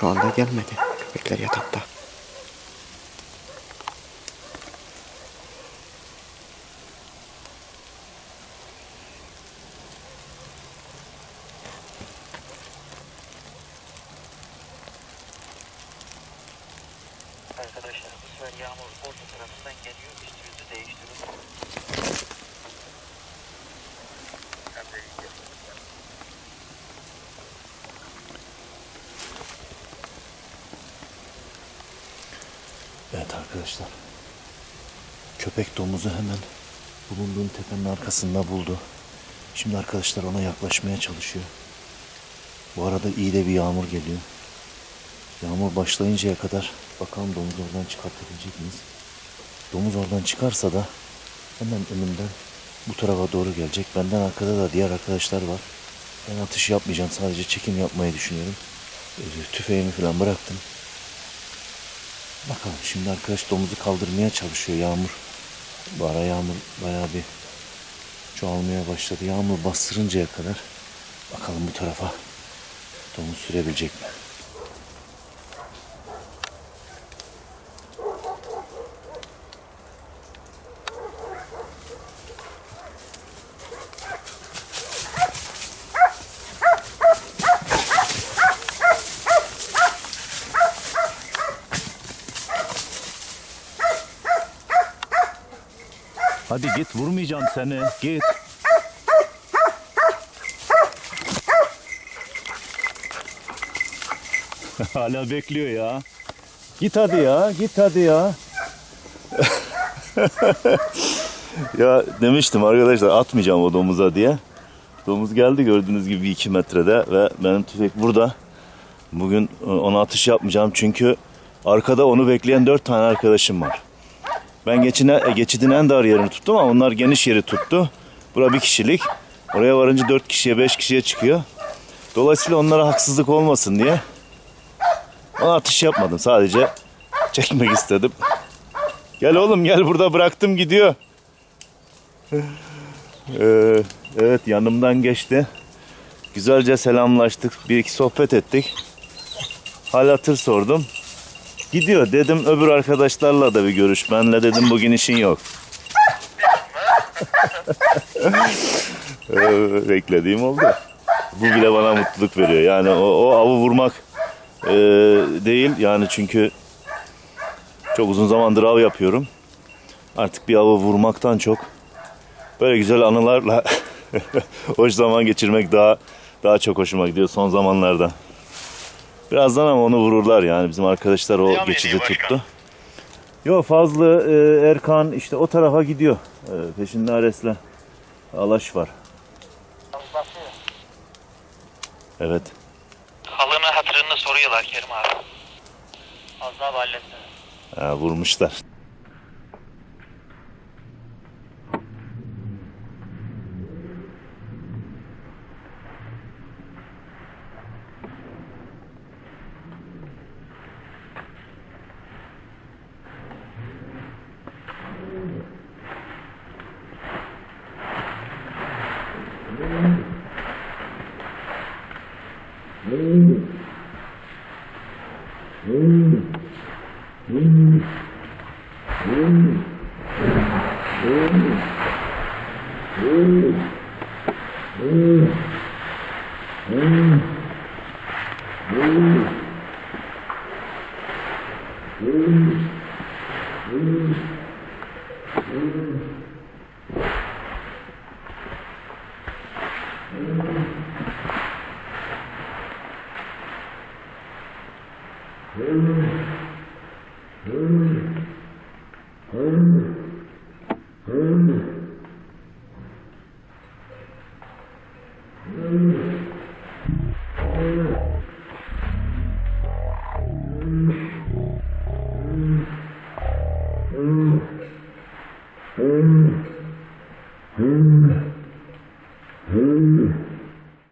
Şu anda gelmedi. Köpekler yatakta. Arkadaşlar bu sefer yağmur orta tarafından geliyor. Üstünüzü değiştirin. Hem de iyi. Evet arkadaşlar. Köpek domuzu hemen bulunduğum tepenin arkasında buldu. Şimdi arkadaşlar ona yaklaşmaya çalışıyor. Bu arada iyi de bir yağmur geliyor. Yağmur başlayıncaya kadar bakalım domuz oradan çıkartabilecek miyiz? Domuz oradan çıkarsa da hemen önümden bu tarafa doğru gelecek. Benden arkada da diğer arkadaşlar var. Ben atış yapmayacağım. Sadece çekim yapmayı düşünüyorum. Ee, Tüfeğimi falan bıraktım. Bakalım şimdi arkadaş domuzu kaldırmaya çalışıyor yağmur. Bu ara yağmur bayağı bir çoğalmaya başladı. Yağmur bastırıncaya kadar bakalım bu tarafa domuz sürebilecek mi? Hadi git vurmayacağım seni. Git. Hala bekliyor ya. Git hadi ya. Git hadi ya. ya demiştim arkadaşlar atmayacağım o domuza diye. Domuz geldi gördüğünüz gibi bir iki metrede ve benim tüfek burada. Bugün e, ona atış yapmayacağım çünkü arkada onu bekleyen dört tane arkadaşım var. Ben geçine, e, geçidin en dar yerini tuttum ama onlar geniş yeri tuttu. Bura bir kişilik. Oraya varınca dört kişiye beş kişiye çıkıyor. Dolayısıyla onlara haksızlık olmasın diye ona atış yapmadım. Sadece çekmek istedim. Gel oğlum gel burada bıraktım gidiyor. Ee, evet yanımdan geçti. Güzelce selamlaştık. Bir iki sohbet ettik. Hal hatır sordum. Gidiyor dedim öbür arkadaşlarla da bir görüş. Benle dedim bugün işin yok. Beklediğim oldu. Bu bile bana mutluluk veriyor. Yani o, o avı vurmak e, değil. Yani çünkü çok uzun zamandır av yapıyorum. Artık bir avı vurmaktan çok böyle güzel anılarla hoş zaman geçirmek daha daha çok hoşuma gidiyor son zamanlarda. Birazdan ama onu vururlar yani bizim arkadaşlar o geçidi tuttu. Yo Fazlı, e, Erkan işte o tarafa gidiyor. E, peşinde Ares'le Alaş var. Evet. Halını hatırını soruyorlar Kerim abi. Az daha halletsene. Ha, vurmuşlar. Mm-hmm. Amém.